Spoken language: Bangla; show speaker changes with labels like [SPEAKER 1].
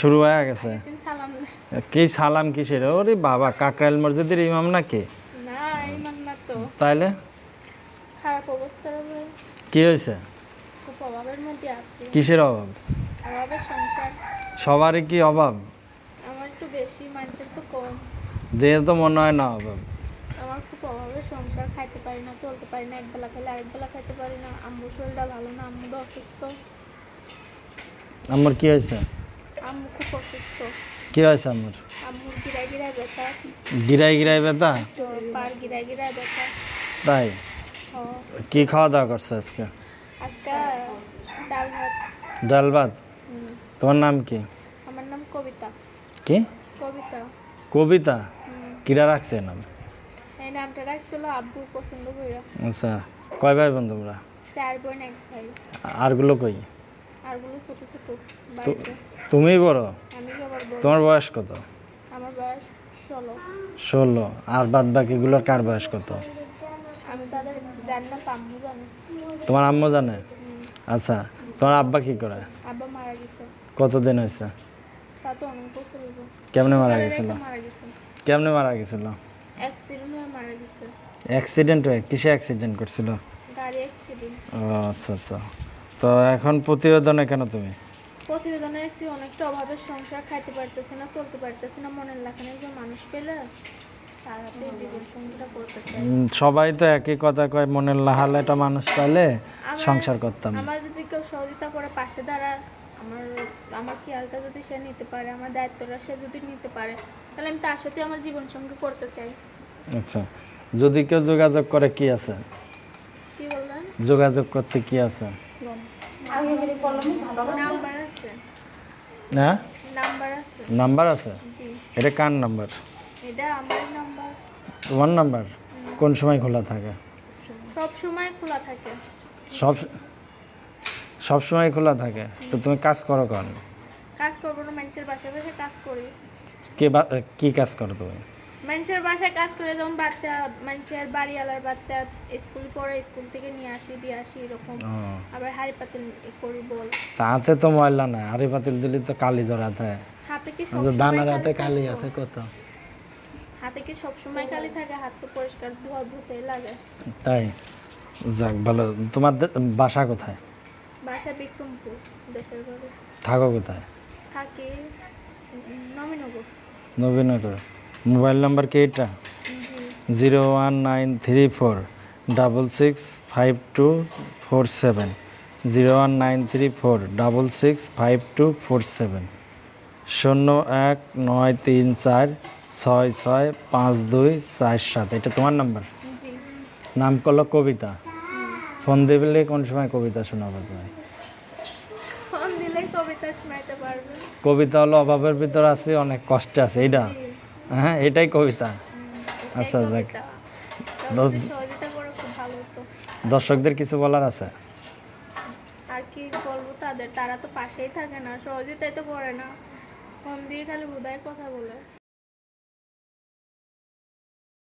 [SPEAKER 1] শুরু হয়ে গেছে।
[SPEAKER 2] সালাম।
[SPEAKER 1] কি সালাম কিসের? ওরে বাবা কাকরাইল মসজিদের ইমাম
[SPEAKER 2] না কে
[SPEAKER 1] তাইলে? কি হয়েছে? কিসের অভাব? সবারই কি অভাব?
[SPEAKER 2] মানুষের তো
[SPEAKER 1] মনে হয় না অভাব।
[SPEAKER 2] আমার খুব অভাবের সংসার খাইতে পারি না চলতে পারি না একবেলা খেলে আরেকবেলা খাইতে পারি না। আম্মু শরীরটা ভালো না আম্মু অসুস্থ।
[SPEAKER 1] আমার কি হয়েছে?
[SPEAKER 2] আম্মু খুব অসুস্থ।
[SPEAKER 1] কি হয়েছে আমার
[SPEAKER 2] আম্মুর ব্যথা।
[SPEAKER 1] গিরাই গিরাই ব্যথা?
[SPEAKER 2] তো পার গিরায় গিরায় ব্যথা।
[SPEAKER 1] তাই?
[SPEAKER 2] ও
[SPEAKER 1] কি খাওয়া দাওয়া করছে আজকে?
[SPEAKER 2] আজকে ডাল ভাত।
[SPEAKER 1] ডাল ভাত? তোমার নাম কি?
[SPEAKER 2] আমার নাম কবিতা।
[SPEAKER 1] কি?
[SPEAKER 2] কবিতা।
[SPEAKER 1] কবিতা? কিরা রাখছে নাম
[SPEAKER 2] এই নামটা রাখছিল আব্বু পছন্দ কইরা।
[SPEAKER 1] আচ্ছা কয় ভাই বোন তোমরা?
[SPEAKER 2] চার বোন এক ভাই।
[SPEAKER 1] আরগুলো কই?
[SPEAKER 2] আরগুলো ছোট ছোট বাড়িতে।
[SPEAKER 1] বড়? তোমার বয়স কত?
[SPEAKER 2] আমার বয়স ষোলো।
[SPEAKER 1] ষোলো। আর বাদ বাকিগুলোর কার বয়স কত?
[SPEAKER 2] আমি তাদের জানি না আম্মু জানে।
[SPEAKER 1] তোমার আম্মু জানে? আচ্ছা তোমার আব্বা কি করে?
[SPEAKER 2] আব্বা মারা গেছে।
[SPEAKER 1] কতদিন হয়েছে?
[SPEAKER 2] তা তো অনেক বছর হলো
[SPEAKER 1] কেমনে মারা গেছিল? কেমনে মারা গেছিল?
[SPEAKER 2] অ্যাক্সিডেন্ট হয়ে মারা গেছে।
[SPEAKER 1] অ্যাক্সিডেন্ট হয়ে কিসে অ্যাক্সিডেন্ট করছিল?
[SPEAKER 2] গাড়ি অ্যাক্সিডেন্ট।
[SPEAKER 1] ও আচ্ছা আচ্ছা। তো এখন প্রতিবেদনে কেন তুমি?
[SPEAKER 2] প্রতিবেদনে এসে অনেকটা অভাবের সংসার খাইতে পারতেছে না চলতে পারতেছে না মনের লাখানে একজন মানুষ পেলে
[SPEAKER 1] সবাই তো একই কথা কয় মনের লাহালে একটা মানুষ পাইলে সংসার করতাম।
[SPEAKER 2] আমার যদি কেউ সহযোগিতা করে পাশে দাঁড়া আমার আমার খেয়ালটা যদি সে নিতে পারে আমার দায়িত্বটা সে যদি নিতে পারে তাহলে আমি তার সাথে আমার জীবন সঙ্গী করতে চাই।
[SPEAKER 1] আচ্ছা যদি কেউ যোগাযোগ করে কি আছে?
[SPEAKER 2] কি বললেন?
[SPEAKER 1] যোগাযোগ করতে কি আছে?
[SPEAKER 2] নাম্বার আছে।
[SPEAKER 1] হ্যাঁ
[SPEAKER 2] নাম্বার আছে।
[SPEAKER 1] নাম্বার আছে?
[SPEAKER 2] জি।
[SPEAKER 1] এটা কার নাম্বার?
[SPEAKER 2] এটা আমার নাম্বার।
[SPEAKER 1] তোমার নাম্বার? কোন সময় খোলা থাকে?
[SPEAKER 2] সব সময় খোলা থাকে।
[SPEAKER 1] সব সব সময় খোলা থাকে? তো তুমি কাজ করো কেন?
[SPEAKER 2] কাজ করব না মানুষের বাসায় বসে কাজ করি।
[SPEAKER 1] কে বা- কি কাজ করো তুমি?
[SPEAKER 2] মানুষের বাসায় কাজ করে যেমন বাচ্চা মানুষের বাড়িওয়ালার বাচ্চা স্কুল পড়ে স্কুল থেকে নিয়ে আসি দিয়ে আসি এরকম। আবার হাড়ি পাতিল করি বল।
[SPEAKER 1] তাতে তো ময়লা না আরে পাতিল দিলে তো কালি জড়াতে হয়
[SPEAKER 2] হাতে কি
[SPEAKER 1] দানার
[SPEAKER 2] কালি
[SPEAKER 1] হাতে কালি
[SPEAKER 2] থাকে?
[SPEAKER 1] আছে কত?
[SPEAKER 2] হাতে কি সব সময় কালি থাকে? হাত তো পরিষ্কার ধোয়া ধুতে লাগে।
[SPEAKER 1] তাই? যাক ভালো। তোমার বাসা কোথায়?
[SPEAKER 2] বাসা বিক্রমপুর দেশের বাড়ি।
[SPEAKER 1] থাকো কোথায়?
[SPEAKER 2] থাকি নবীনগর।
[SPEAKER 1] নবীনগর। মোবাইল নাম্বার কি এটা? Zero one nine three four double six five two four seven. Zero one nine three four double six five two four seven. শূন্য এক নয় তিন চার ছয় ছয় পাঁচ দুই চার সাত। এটা তোমার নাম্বার? নাম করল কবিতা। ফোন দিলে কোন সময় কবিতা শোনাবে তুমি?
[SPEAKER 2] ফোন কবিতা
[SPEAKER 1] হলো অভাবের ভিতর আছে অনেক কষ্ট আছে এইটা হ্যাঁ এটাই কবিতা। আচ্ছা, যাক। দর্শকদের কিছু বলার আছে?
[SPEAKER 2] আর কি বলব তাদের? তারা তো পাশেই থাকে না সহজে তাই তো করে না। ফোন দিয়ে খালি বোধহয় কথা বলে।